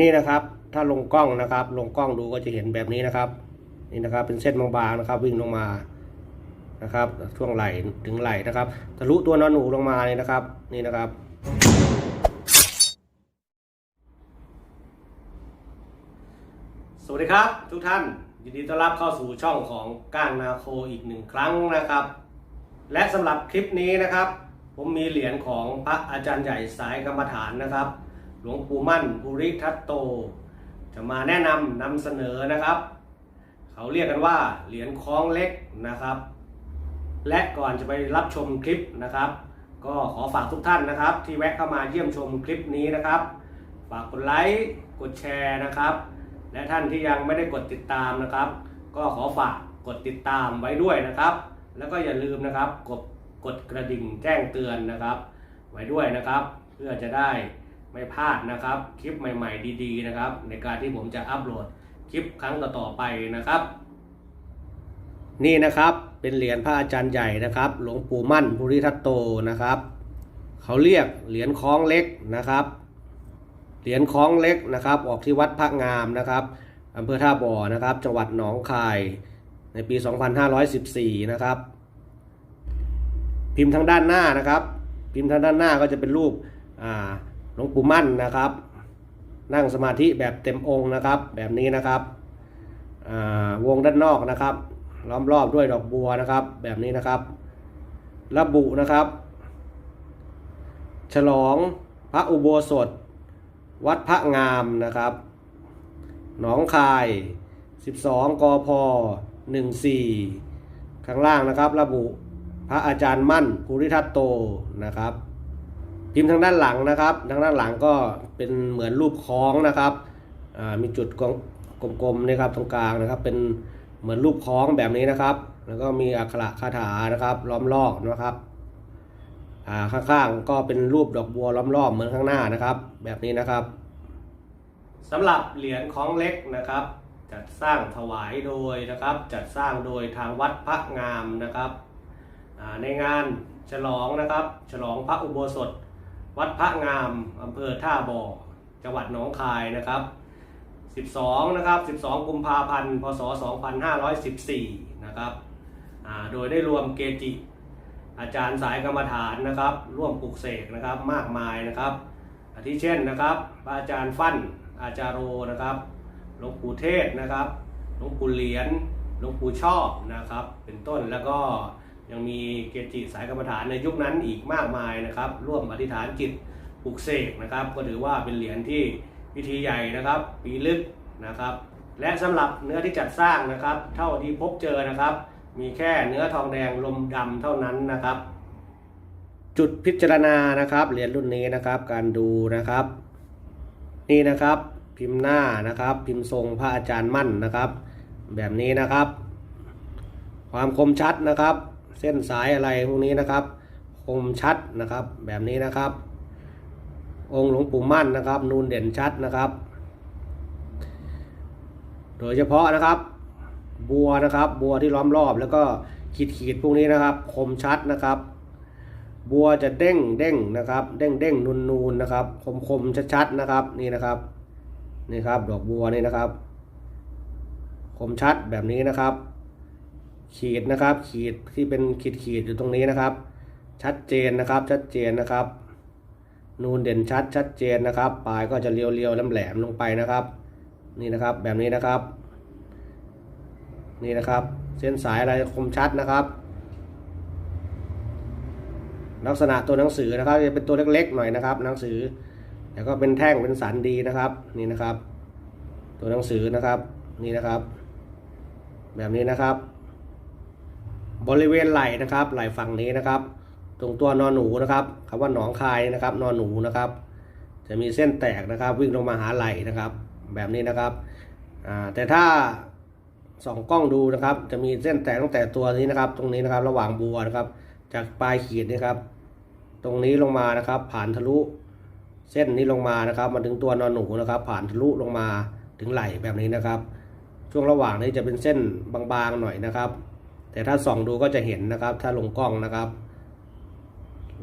นี่นะครับ ถ้าลงกล้องนะครับ ลงกล้องดูก็จะเห็นแบบนี้นะครับ นี่นะครับเป็นเส้นบางๆนะครับ วิ่งลงมานะครับ ช่วงไหลถึงไหลนะครับทะลุตัวนอนหนูลงมาเลยนะครับ นี่นะครับสวัสดีครับ ทุกท่านยินดีต้อนรับเข้าสู่ช่องของก้างนาโคอีกหนึ่งครั้งนะครับ และสำหรับคลิปนี้นะครับ ผมมีเหรียญของพระอาจารย์ใหญ่สายกรรมฐานนะครับ หลวงปู่มั่นภูริทัตโต จะมาแนะนำนำเสนอนะครับ เขาเรียกกันว่าเหรียญคล้องเล็กนะครับ และก่อนจะไปรับชมคลิปนะครับ ก็ขอฝากทุกท่านนะครับ ที่แวะเข้ามาเยี่ยมชมคลิปนี้นะครับ ฝากกดไลค์กดแชร์นะครับ และท่านที่ยังไม่ได้กดติดตามนะครับ ก็ขอฝากกดติดตามไว้ด้วยนะครับ แล้วก็อย่าลืมนะครับกดกดกระดิ่งแจ้งเตือนนะครับ ไว้ด้วยนะครับ เพื่อจะได้ ไม่พลาดนะครับ คลิปใหม่ ๆ ดีๆนะครับ ในการที่ผมจะอัปโหลดคลิปครั้งต่อๆไปนะครับ นี่นะครับเป็นเหรียญพระอาจารย์ใหญ่นะครับ หลวงปู่มั่นภูริทัตโตนะครับ เขาเรียกเหรียญคล้องเล็กนะครับ เหรียญคล้องเล็กนะครับ ออกที่วัดพระงามนะครับอำเภอท่าบ่อนะครับ จังหวัดหนองคายในปี 2514 นะครับ พิมพ์ทางด้านหน้านะครับ พิมพ์ทางด้านหน้าก็จะเป็นรูปอ่า หลวงปู่มั่นนะครับ นั่งสมาธิแบบเต็มองค์นะครับ แบบนี้นะครับวงด้านนอกนะครับล้อมรอบด้วยดอกบัวนะครับ แบบนี้นะครับ ระบุนะครับ ฉลองพระอุโบสถ วัดพระงามนะครับหนองคาย 12 กพ 14 ข้างล่างนะครับ ระบุพระอาจารย์มั่นภูริทัตโตนะครับ พิมพ์ทางด้านหลังนะครับ ทางด้านหลังก็เป็นเหมือนรูปคล้องนะครับมีจุดกลมๆนะครับตรงกลางนะครับ เป็นเหมือนรูปคล้องแบบนี้นะครับ แล้วก็มีอักขระคาถานะครับ ล้อมรอบนะครับข้างๆก็เป็นรูปดอกบัวล้อมรอบเหมือนข้างหน้านะครับ แบบนี้นะครับสำหรับเหรียญของเล็กนะครับ จัดสร้างถวายโดยนะครับ จัดสร้างโดยทางวัดพระงามนะครับในงานฉลองนะครับ ฉลองพระอุโบสถ วัดพระงามอำเภอท่าบ่อจังหวัดหนองคายนะครับ 12 นะครับ 12 กุมภาพันธ์ พศ 2514 นะครับโดยได้รวมเกจิ อาจารย์สายกรรมฐานนะครับ ร่วมปลุกเสกนะครับมากมายนะครับอาทิเช่นนะครับพระอาจารย์ฟั่นอาจารโรนะครับหลวงปู่เทศนะครับหลวงปู่เหรียญหลวงปู่ชอบนะครับ เป็นต้นแล้วก็ ยังมีเกจิสายกรรมฐานในยุคนั้นอีกมากมายนะครับ ร่วมอธิษฐานจิตปลุกเสกนะครับ ก็ถือว่าเป็นเหรียญที่พิธีใหญ่นะครับ ปีลึกนะครับ และสำหรับเนื้อที่จัดสร้างนะครับ เท่าที่พบเจอนะครับ มีแค่เนื้อทองแดงลมดำเท่านั้นนะครับ จุดพิจารณานะครับเหรียญรุ่นนี้นะครับ การดูนะครับ นี่นะครับพิมพ์หน้านะครับ พิมพ์ทรงพระอาจารย์มั่นนะครับ แบบนี้นะครับ ความคมชัดนะครับ เส้นสายอะไรพวกนี้นะครับ คมชัดนะครับแบบนี้นะครับ องค์หลวงปู่มั่นนะครับ นูนเด่นชัดนะครับ โดยเฉพาะนะครับ บัวนะครับ บัวที่ล้อมรอบแล้วก็ขีดขีดๆพวกนี้นะครับ คมชัดนะครับ บัวจะเด้งเด้งนะครับ เด้งเด้งนูนนูนนะครับ คมคมชัดชัดนะครับนี่นะครับนี่ครับ ดอกบัวนี่นะครับ คมชัดแบบนี้นะครับ ขีดนะครับ ขีดที่เป็นขีดขีดอยู่ตรงนี้นะครับ ชัดเจนนะครับ ชัดเจนนะครับ นูนเด่นชัดชัดเจนนะครับ ปลายก็จะเรียวเรียวๆแหลมๆลงไปนะครับ นี่นะครับแบบนี้นะครับ นี่นะครับ เส้นสายอะไรคมชัดนะครับ ลักษณะตัวหนังสือนะครับจะเป็นตัวเล็กๆหน่อยนะครับ หนังสือแล้วก็เป็นแท่งเป็นสันดีนะครับ นี่นะครับ ตัวหนังสือนะครับ นี่นะครับ แบบนี้นะครับ บริเวณไหล่นะครับ ไหล่ฝั่งนี้นะครับ ตรงตัวนอนหนูนะครับคำว่าหนองคายนะครับนอนหนูนะครับ จะมีเส้นแตกนะครับ วิ่งลงมาหาไหล่นะครับ แบบนี้นะครับแต่ถ้าส่องกล้องดูนะครับ จะมีเส้นแตกตั้งแต่ตัวนี้นะครับ ตรงนี้นะครับระหว่างบัวนะครับ จากปลายขีดนี่ครับ ตรงนี้ลงมานะครับ ผ่านทะลุ เส้นนี้ลงมานะครับ มาถึงตัวนอนหนูนะครับ ผ่านทะลุลงมาถึงไหล่แบบนี้นะครับ ช่วงระหว่างนี้จะเป็นเส้นบางๆหน่อยนะครับ แต่ถ้าส่องดูก็จะเห็นนะครับ ถ้าลงกล้องนะครับ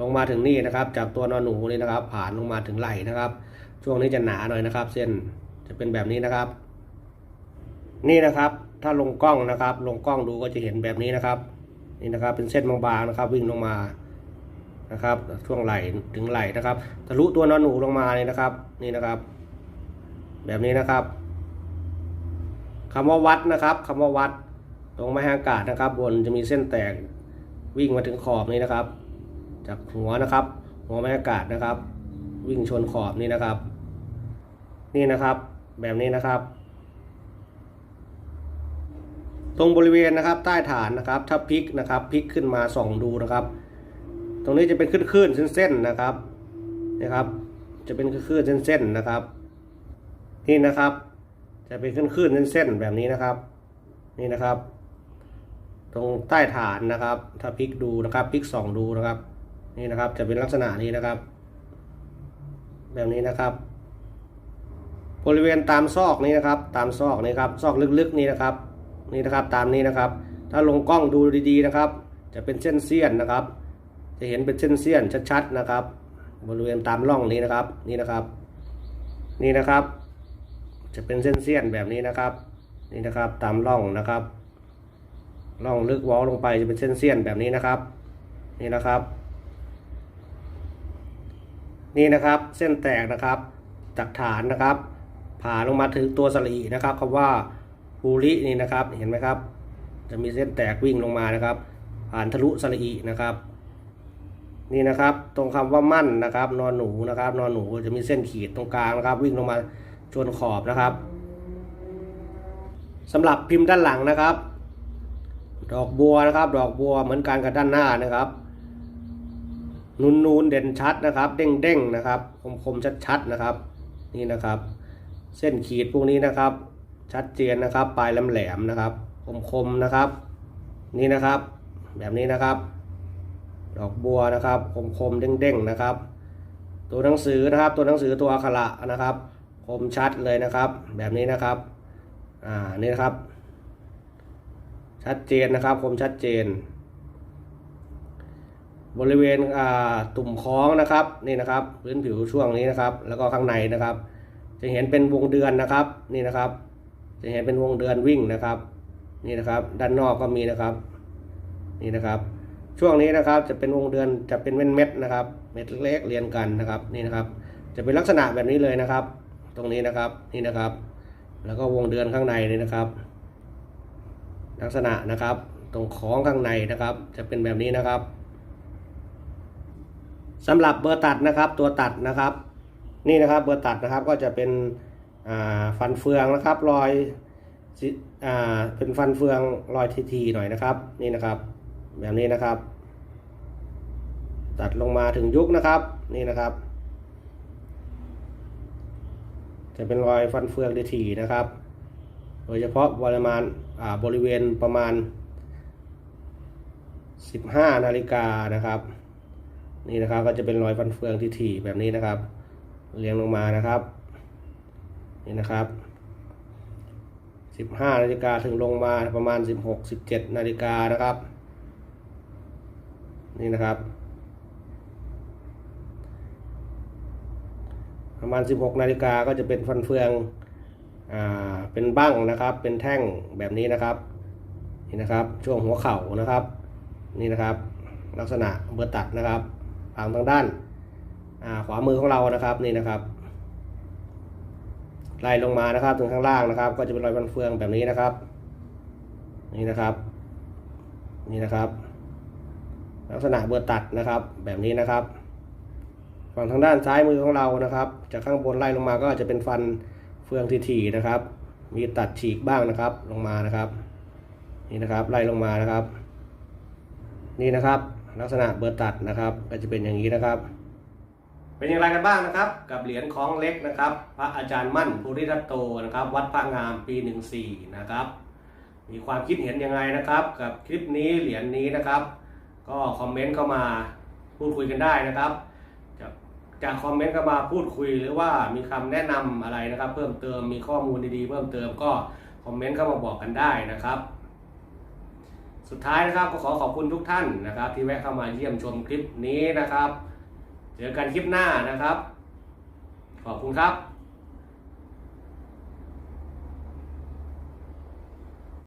ลงมาถึงนี่นะครับ จากตัวนอนหนูนี่นะครับ ผ่านลงมาถึงไหล่นะครับ ช่วงนี้จะหนาหน่อยนะครับ เส้นจะเป็นแบบนี้นะครับ นี่นะครับ ถ้าลงกล้องนะครับ ลงกล้องดูก็จะเห็นแบบนี้นะครับ นี่นะครับเป็นเส้นบางๆนะครับ วิ่งลงมานะครับ ช่วงไหล่ถึงไหล่นะครับทะลุตัวนอนหนูลงมาเลยนะครับ นี่นะครับ แบบนี้นะครับคำว่าวัดนะครับคำว่าวัด ตรงไม้อากาศนะครับ บนจะมีเส้นแตกวิ่งมาถึงขอบนี้นะครับ จากหัวนะครับ หัวไม้อากาศนะครับ วิ่งชนขอบนี้นะครับ นี่นะครับ แบบนี้นะครับ ตรงบริเวณนะครับ ใต้ฐานนะครับ ถ้าพลิกนะครับพลิกขึ้นมาส่องดูนะครับ ตรงนี้จะเป็นคลื่นๆเส้นๆนะครับนะครับ จะเป็นคลื่นๆเส้นๆนะครับ นี่นะครับ จะเป็นคลื่นๆเส้นๆแบบนี้นะครับ นี่นะครับ รงใต้ฐานนะครับ ถ้าพลิกดูนะครับพลิกสองดูนะครับ นี่นะครับจะเป็นลักษณะนี้นะครับ แบบนี้นะครับ บริเวณตามซอกนี้นะครับ ตามซอกนี้ครับซอกลึกๆนี้นะครับ นี่นะครับตามนี้นะครับ ถ้าลงกล้องดูดีๆนะครับ จะเป็นเส้นเสี้ยนนะครับ จะเห็นเป็นเส้นเสี้ยนชัดๆนะครับ บริเวณตามร่องนี้นะครับ นี่นะครับ นี่นะครับ จะเป็นเส้นเสี้ยนแบบนี้นะครับ นี่นะครับตามร่องนะครับ ร่องลึกวอลลงไปจะเป็นเส้นเสี้ยนแบบนี้นะครับ นี่นะครับ นี่นะครับเส้นแตกนะครับจากฐานนะครับ ผ่าลงมาถึงตัวสลีนะครับคำว่าภูรินี่นะครับเห็นไหมครับ จะมีเส้นแตกวิ่งลงมานะครับ ผ่านทะลุสลีนะครับ นี่นะครับ ตรงคำว่ามั่นนะครับ นอนหนูนะครับ นอนหนูจะมีเส้นขีดตรงกลางนะครับ วิ่งลงมาชนขอบนะครับสำหรับพิมพ์ด้านหลังนะครับ ดอกบัวนะครับ ดอกบัวเหมือนกันกับด้านหน้านะครับ นูนนูนเด่นชัดนะครับ เด้งเด้งนะครับ คมคมชัดชัดนะครับ นี่นะครับ เส้นขีดพวกนี้นะครับ ชัดเจนนะครับ ปลายแหลมแหลมๆนะครับ คมคมนะครับ นี่นะครับ แบบนี้นะครับ ดอกบัวนะครับ คมคมเด้งเด้งนะครับ ตัวหนังสือนะครับ ตัวหนังสือตัวอักขระนะครับ คมชัดเลยนะครับ แบบนี้นะครับ อ่า นี่นะครับ ชัดเจนนะครับคมชัดเจน บริเวณตุ่มค้องนะครับนี่นะครับพื้นผิวช่วงนี้นะครับ แล้วก็ข้างในนะครับ จะเห็นเป็นวงเดือนนะครับนี่นะครับ จะเห็นเป็นวงเดือนวิ่งนะครับ นี่นะครับ ด้านนอกก็มีนะครับ นี่นะครับ ช่วงนี้นะครับจะเป็นวงเดือนจะเป็นเม็ดเม็ดๆนะครับ เม็ดเล็กเรียงกันนะครับ นี่นะครับ จะเป็นลักษณะแบบนี้เลยนะครับ ตรงนี้นะครับนี่นะครับ แล้วก็วงเดือนข้างในนี่นะครับ ลักษณะนะครับ ตรงของข้างในนะครับ จะเป็นแบบนี้นะครับสำหรับเบอร์ตัดนะครับตัวตัดนะครับ นี่นะครับเบอร์ตัดนะครับก็จะเป็นฟันเฟืองนะครับรอยอเป็นฟันเฟืองรอยทีๆหน่อยนะครับ นี่นะครับ แบบนี้นะครับ ตัดลงมาถึงยุคนะครับนี่นะครับ จะเป็นรอยฟันเฟืองทีๆนะครับ โดยเฉพาะปริมาณ บริเวณประมาณ 15 นาฬิกานะครับนี่นะครับก็จะเป็นรอยฟันเฟืองที่ถี่แบบนี้นะครับ เรียงลงมานะครับนี่นะครับ 15 นาฬิกาถึงลงมาประมาณ 16 17 นาฬิกานะครับ นี่นะครับ ประมาณ 16 นาฬิกาก็จะเป็นฟันเฟือง เป็นบั้งนะครับ เป็นแท่งแบบนี้นะครับ นี่นะครับ ช่วงหัวเข่านะครับ นี่นะครับ ลักษณะเบอร์ตัดนะครับทางทางด้านาขวามือของเรานะครับ นี่นะครับไล่ลงมานะครับถึงข้างล่างนะครับ ก็จะเป็นรอยฟันเฟืองแบบนี้นะครับ นี่นะครับ นี่นะครับ ลักษณะเบอร์ตัดนะครับ แบบนี้นะครับ ฝั่งทางด้านซ้ายมือของเรานะครับ จากข้างบนไล่ลงมาก็จะเป็นฟัน เฟืองทีๆนะครับ มีตัดฉีกบ้างนะครับลงมานะครับ นี่นะครับไล่ลงมานะครับ นี่นะครับ ลักษณะเบอร์ตัดนะครับ ก็จะเป็นอย่างนี้นะครับ เป็นอย่างไรกันบ้างนะครับ กับเหรียญของเล็กนะครับ พระอาจารย์มั่นภูริทัตโตนะครับ วัดพระงามปี 14 นะครับ มีความคิดเห็นยังไงนะครับ กับคลิปนี้เหรียญนี้นะครับ ก็คอมเมนต์เข้ามาพูดคุยกันได้นะครับ จะคอมเมนต์เข้ามาพูดคุยหรือว่ามีคำแนะนำอะไรนะครับ เพิ่มเติมมีข้อมูลดีๆ เพิ่มเติมก็คอมเมนต์เข้ามาบอกกันได้นะครับ สุดท้ายนะครับก็ขอขอบคุณทุกท่านนะครับ ที่แวะเข้ามาเยี่ยมชมคลิปนี้นะครับ เจอกันคลิปหน้านะครับ ขอบคุณครับ